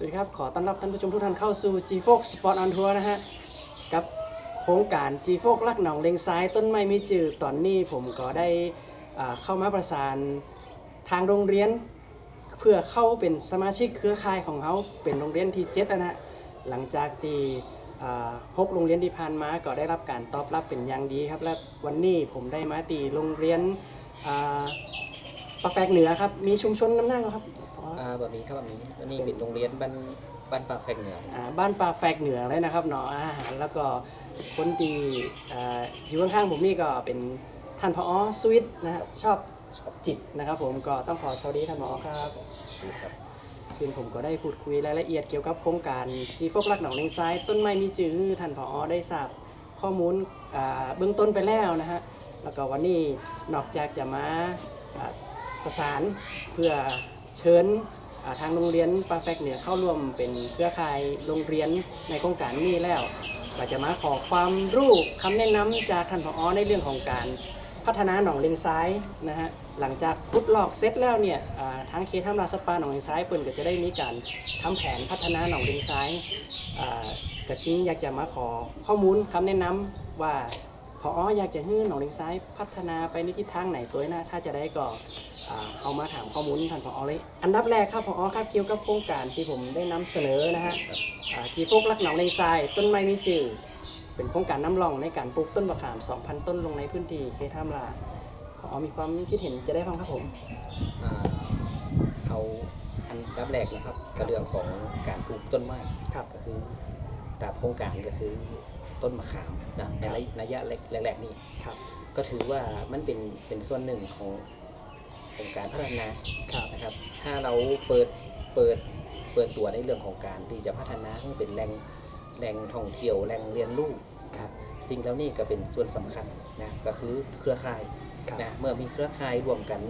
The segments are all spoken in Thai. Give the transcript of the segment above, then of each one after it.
สวัสดีครับ ขอต้อนรับท่านผู้ชมทุกท่านเข้าสู่ g f o x Sport on Tour นะฮะ กับโครงการ g f o x ลักหนองเลงซ้ายต้นไม้ม่จืดตอนนี้ผมก็ได้เข้ามาประสานทางโรงเรียน เพื่อเข้าเป็นสมาชิกเครือข่ายของเขาเป็นโรงเรียนที่เจ็ดแล้วนะหลังจากที่อ่าหกโรงเรียนที่ผ่านมาก็ได้รับการตอบรับเป็นอย่างดีครับ และวันนี้ผมได้มาตีโรงเรียนอ่าปากแปกเหนือครับ มีชุมชนน้ำหน้าครับ อ่าแบบนี้ครับแบบนี้อันนี้เป็นโรงเรียนบ้านบ้านปากแฟกเหนืออ่าบ้านปลาแฟกเหนือเลยนะครับเนาะอาหารแล้วก็คนที่อ่าอยู่ข้างๆผมนี่ก็เป็นท่านพอสวิตนะฮะชอบจิตนะครับผมก็ต้องขอสวัสดีท่านผอครับครับ ซึ่งผมก็ได้พูดคุยรายละเอียดเกี่ยวกับโครงการจีฟกลักหนองเลงซ้าย ต้นไม้มีจื้อท่านผอได้ทราบข้อมูลอ่าเบื้องต้นไปแล้วนะฮะแล้วก็วันนี้นอกจากจะมาอ่าประสานเพื่อ เชิญทางโรงเรียนปาแฟกเหนือเข้าร่วมเป็นเครือข่ายโรงเรียนในโครงการนี้แล้วก็จะมาขอความรู้คำแนะนำจากท่านผอในเรื่องของการพัฒนาหนองเลงซ้ายนะฮะหลังจากพุดลอกเสร็จแล้วเนี่ยทางเคทำลาสปาหนองเลงซ้ายเปิ่นก็จะได้มีการทำแผนพัฒนาหนองเลงซ้ายอ่ากจริงอยากจะมาขอข้อมูลคำแนะนำว่า พออยากจะให้หนองเลงซ้ายพัฒนาไปในทิศทางไหนตัวนะถ้าจะได้ก็อ่าเอามาถามข้อมูลท่านพอเลยอันดับแรกครับพอครับเกี่ยวกับโครงการที่ผมได้นำเสนอนะฮะจีโฟกรักหนองเลงซ้ายต้นไม้มีจือเป็นโครงการน้ำรองในการปลูกต้นมะขาม 2,000 ต้นลงในพื้นที่เคท่ามลาขอมีความคิดเห็นจะได้ฟังครับผมอ่าเอาอันดับแรกนะครับกระเรื่องของการปลูกต้นไม้ครับก็คือตามโครงการก็คือ ต้นมะขามนะในระยะแรกๆนี่ครับก็ถือว่ามันเป็นเป็นส่วนหนึ่งของของการพัฒนาครับนะครับ ถ้าเราเปิดเปิดเปิดตัวในเรื่องของการที่จะพัฒนาให้เป็นแหล่งแหล่งท่องเที่ยวแหล่งเรียนรู้ครับสิ่งเหล่านี้ก็เป็นส่วนสำคัญนะก็คือเครือข่ายครับนะเมื่อมีเครือข่ายรวมกัน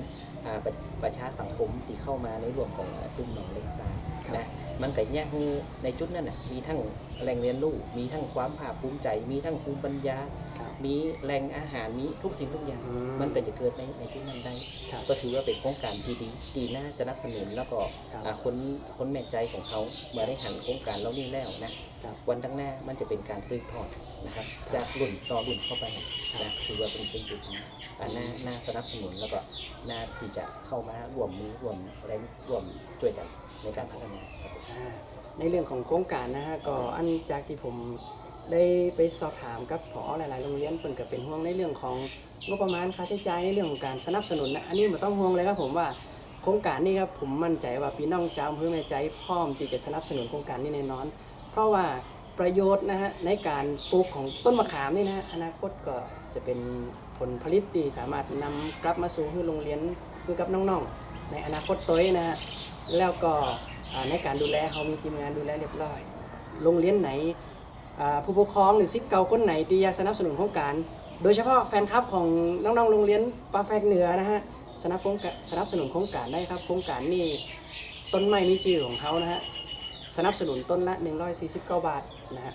อ่าประประชาสังคมที่เข้ามาในรวมของกลุ่มหนองเล็กซายครับนะมันก็แยกให้ในจุดนั้นน่ะมีทั้ง แหล่งเรียนรู้ มีทั้งความภาคภูมิใจ มีทั้งภูมิปัญญา ครับมีแหล่งอาหาร มีทุกสิ่งทุกอย่าง อืมมันก็จะเกิดในในจุดนั้นได้ ครับ ก็ถือว่าเป็นโครงการที่ดีดีน่าจะนับสนุนแล้วก็ครับ อ่าคนคนแม่ใจของเขาเมื่อได้หันโครงการเหล่านี้แล้วนะ ครับ วันข้างหน้ามันจะเป็นการสืบทอดนะครับ จากรุ่นต่อรุ่นเข้าไปนะถือว่าเป็นสิ่งที่อ่าน่าน่าสนับสนุนแล้วก็น่าที่จะเข้ามาร่วมมือร่วมแรงร่วมช่วยกัน ในการพัฒนาในเรื่องของโครงการนะฮะก็อันจากที่ผมได้ไปสอบถามกับผอหลาย ๆ โรงเรียนเปิ่นก็เป็นห่วงในเรื่องของงบประมาณค่าใช้จ่ายในเรื่องของการสนับสนุนนะอันนี้มันต้องห่วงเลยครับผมว่าโครงการนี้ครับผมมั่นใจว่าพี่น้องชาวอำเภอแม่ใจพร้อมที่จะสนับสนุนโครงการนี้แน่นอน เพราะว่าประโยชน์นะฮะในการปลูกของต้นมะขามนี่นะอนาคตก็จะเป็นผลผลิตที่สามารถนำกลับมาสู่ให้โรงเรียนคือกับน้อง ๆ ในอนาคตตัวนะฮะ แล้วก็ในการดูแลเขามีทีมงานดูแลเรียบร้อย โรงเรียนไหนผู้ปกครองหรือซิปเก่าคนไหนที่อยากสนับสนุนโครงการ โดยเฉพาะแฟนคลับของน้องๆโรงเรียนปาแฟกเหนือนะฮะสนับสนับสนุนโครงการได้ครับ โครงการนี้ต้นไม้มีจื่อของเขานะฮะสนับสนุนต้นละ 149 บาทนะฮะ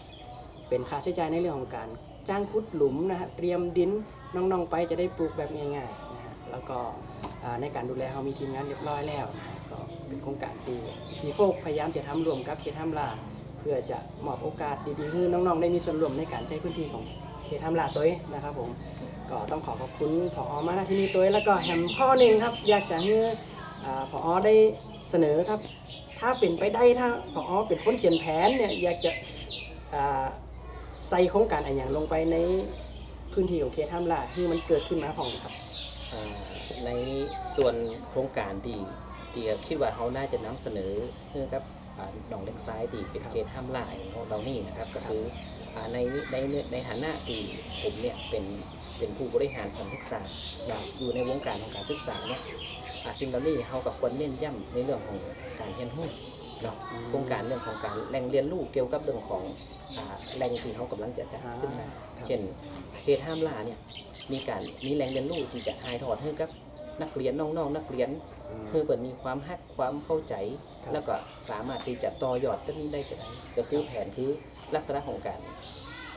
เป็นค่าใช้จ่ายในเรื่องของการจ้างขุดหลุมนะฮะเตรียมดินน้องๆไปจะได้ปลูกแบบง่ายๆนะฮะแล้วก็ในการดูแลเขามีทีมงานเรียบร้อยแล้วนะ เป็นโครงการที่จีโฟกพยายามจะทำรวมกับเคทัมลาเพื่อจะมอบโอกาสดีๆให้น้องๆ ได้มีส่วนร่วมในการใช้พื้นที่ของเคทัมลาตัวเองนะครับผมก็ต้องขอขอบคุณผอมาที่นี้ตัวเองแล้วก็แฮมข้อหนึ่งครับอยากจะให้ผอได้เสนอครับ ถ้าเป็นไปได้ถ้าผอเป็นคนเขียนแผนเนี่ยอยากจะใส่โครงการอะไรอย่างลงไปในพื้นที่ของเคทัมลาที่มันเกิดขึ้นมาของครับในส่วนโครงการที่ ที่คิดว่าเขาน่าจะนำเสนอเพื่อกับอ่าหนองเล็กซ้ายที่เป็นครับเขตห้ามล่าของเรานี่นะครับ ก็คืออ่าในในในฐานะที่ผมเนี่ยเป็นเป็นผู้บริหารสถานศึกษานะอยู่ในวงการของการศึกษาเนี่ยอ่าสิ่งเหล่านี้เขากับควรเน้นย้ำในเรื่องของการเรียนรู้เนาะโครงการเรื่องของการแหล่งเรียนรู้เกี่ยวกับเรื่องของอ่าแหล่งที่เขากำลังจะจัดขึ้นมาครับเช่นเขตห้ามล่าเนี่ยมีการมีแหล่งเรียนรู้ที่จะถ่ายทอดให้กับนักเรียนน้องๆนักเรียน เพื่อเปิดมีความฮักความเข้าใจครับแล้วก็สามารถที่จะต่อยอดต้นนี้ได้ก็ได้ก็คือแผนคือลักษณะของการ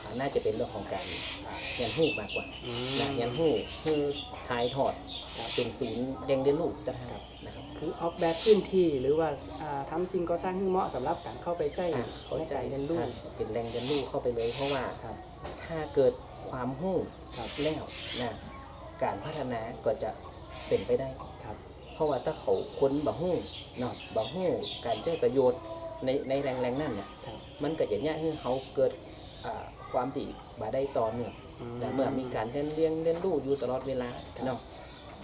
อ่าน่าจะเป็นเรื่องของการอ่าเรียนรู้มากกว่าอืมนะเรียนรู้คือถ่ายทอดครับเป็นศูนย์เรียนเรียนรู้ต่างหากนะครับ คือออกแบบพื้นที่หรือว่าอ่าทำสิ่งก่อสร้างให้เหมาะสำหรับการเข้าไปใจอะในการเรียนรู้เป็นแรงเรียนรู้เข้าไปเลย เพราะว่าครับถ้าเกิดความหู้ครับแล้วนะการพัฒนาก็จะเป็นไปได้ครับ เพราะว่าถ้าเขาค้นบะหู้เนาะบะหู้การใช้ประโยชน์ในในแรงแรงๆนั่นเนี่ยครับมันก็จะยากให้เขาเกิดอ่าความตีบาได้ต่อเนื่องแต่เมื่อมีการเรียนเรียนเรียนรู้อยู่ตลอดเวลาเนาะ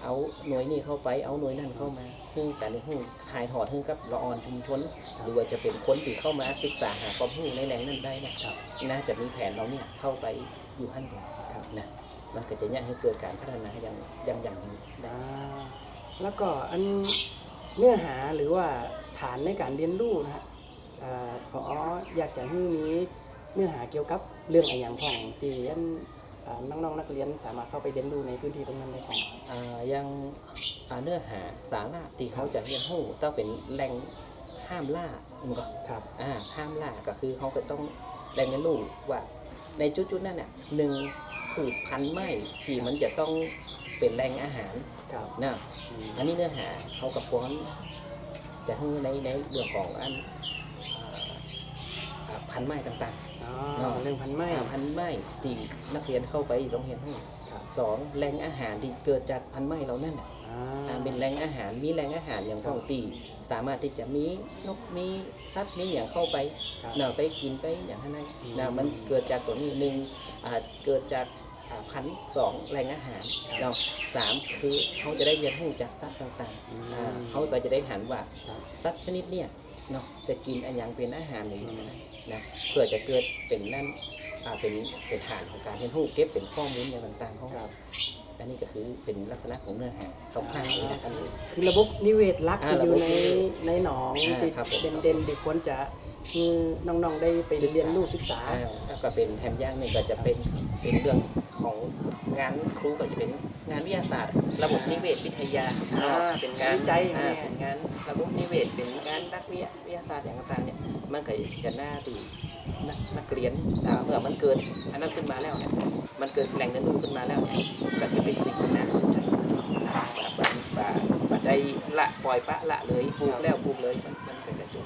เอาหน่วยนี้เข้าไปเอาหน่วยนั่นเข้ามาเพื่อการเรียนรู้ถ่ายทอดให้กับละออนชุมชน หรือว่าจะเป็นคนที่เข้ามาศึกษาหาความรู้ในแหล่งนั้นได้นะครับน่าจะมีแผนเราเนี่ยเข้าไปอยู่ขั้นตอนครับนะมันก็จะยากให้เกิดการพัฒนาอย่างอย่างอย่างนี้อ่า แล้วก็อันเนื้อหาหรือว่าฐานในการเรียนรู้นะฮะพออยากจะให้มีเนื้อหาเกี่ยวกับเรื่องอะไรอย่างของตีอันอ่น้องๆนักเรียนสามารถเข้าไปเรียนรู้ในพื้นที่ตรงนั้นได้ของอ่ายังเนื้อหาสาระที่เขาจะเรียนรู้ต้องเป็นแหล่งห้ามล่ามันก็ครับห้ามล่าก็คือเขาก็ต้องแหล่งเรียนรู้ว่า ในจุดๆนั้นน่ะหนึ่งพืชพันธุ์ไม้ที่มันจะต้องเป็นแหล่งอาหารครับนะอืมอันนี้เนื้อหาเขากับพวกนั้นจะให้ในในเรื่องของอันอ่าอ่าพันธุ์ไม้ต่างอ๋อเนาะเรื่องพันไม้ๆอ่าพันธุ์ไม้ที่นักเรียนเข้าไปโรงเรียนให้ครับสองแหล่งอาหารที่เกิดจากพันธุ์ไม้เรานั่นน่ะอ่าอ่า เป็นแหล่งอาหารมีแหล่งอาหารอย่างท้องตีสามารถที่จะมีนกมีสัตว์มีอย่างเข้าไปครับเนาะไปกินไปอย่างนั้นอืมนะมันเกิดจากตัวนี้หนึ่งอ่าเกิดจากอ่าพันธุ์สองแหล่งอาหารเนาะสามคือเขาจะได้เรียนรู้จากสัตว์ต่างๆอืมอ่าเขาก็จะได้หันว่าครับสัตว์ชนิดเนี่ยเนาะจะกินอันยังเป็นอาหารหรือยังไงนะเพื่อจะเกิดเป็นนั่นอ่าเป็นเป็นฐานของการเรียนรู้เก็บเป็นข้อมูลอย่างต่างๆของครั บอันนี้ก็คือเป็นลักษณะของเนื้อหาคร่าวๆเลยนะครับ คือระบบนิเวศรักอ่าที่อยู่ระบบในนิเวศในหนองอ่าที่ครับผม เด่นๆที่ควรจะคือน้องๆได้ไปศึกษาเรียนรู้ศึกษา อ่าแล้วก็เป็นแถมอย่างหนึ่งก็จะเป็นเป็นเรื่องของงานครูก็จะเป็น งานวิทยาศาสตร์ ระบบนิเวศวิทยาอ่าเป็นงานวิจัยอ่าแม่เป็นงานระบบนิเวศเป็นงานนักวิทยาวิทยาศาสตร์อย่างต่างๆเนี่ยมันก็จะน่าดีนักนักเรียนอ่าเมื่อมันเกิดอันนั้นขึ้นมาแล้วเนี่ยมันเกิดแหล่งเรียนรู้ขึ้นมาแล้วเนี่ยก็จะเป็นสิ่งที่น่าสนใจแบบแบบแบบแบบได้ละปล่อยปะละเลยปลูกแล้วปลูกเลยมันมันก็จะจบ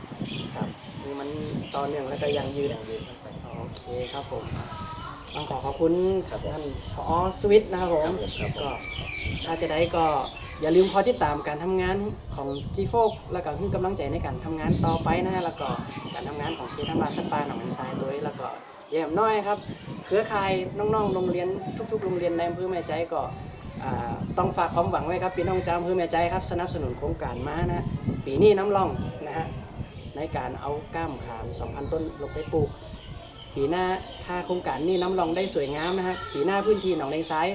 ครับคือมันต่อเนื่องแล้วก็ยังยืนอย่างยืนไป โอเคครับผม ต้องขอขอบคุณครับท่านผอสวิตนะครับผมครับก็ถ้าจะได้ก็อย่าลืมคอยติดตามการทำงานของ g ีโฟกแล้วก็ให้กำลังใจในการทำงานต่อไปนะฮะแล้วก็การทำงานของเคทำลาสปาหนองอีสายตัวเองแล้วก็แย่มน้อยครับ เครือข่ายน้องๆโรงเรียนทุก ๆ โรงเรียนในอำเภอแม่ใจก็ต้องฝากความหวังไว้ครับพี่น้องจามอำเภอแม่ใจครับ สนับสนุนโครงการม้านะปีนี้น้ำร่องนะฮะในการเอาก้ามขาม 2,000 ต้นลงไปปลูก ปีหน้าถ้าโครงการนี้น้ำรองได้สวยงามนะฮะปีหน้าพื้นที่หนองเลงซ้าย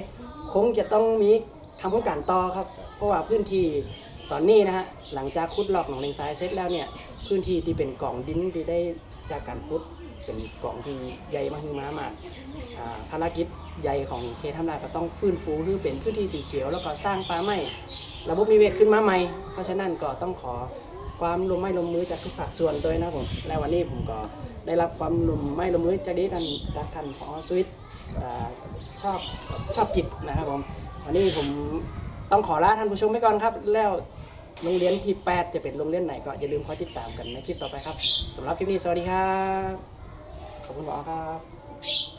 คงจะต้องมีทำโครงการต่อครับ เพราะว่าพื้นที่ตอนนี้นะฮะหลังจากขุดหลอกหนองเลงซ้ายเสร็จแล้วเนี่ยพื้นที่ที่เป็นกล่องดินที่ได้จากการขุดเป็นกล่องที่ใหญ่มากมากอ่าภารกิจใหญ่ของเคทำลายก็ต้องฟื้นฟูให้เป็นพื้นที่สีเขียว แล้วก็สร้างป่าไม้ระบบนิเวศขึ้นมาใหม่ เพราะฉะนั้นก็ต้องขอ ความร่วมไม้ร่วมมือจากทุกภาคส่วนด้วยนะครับผมและวันนี้ผมก็ได้รับความร่วมไม้ร่วมมือจากดีท่านจากท่านพอสวิตชอบชอบจิตนะครับผมวันนี้ผมต้องขอลาท่านผู้ชมไปก่อนครับ แล้วโรงเรียนที่ 8 จะเป็นโรงเรียนไหนก็อย่าลืมคอยติดตามกันในคลิปต่อไปครับสำหรับคลิปนี้สวัสดีครับขอบคุณหมอครับ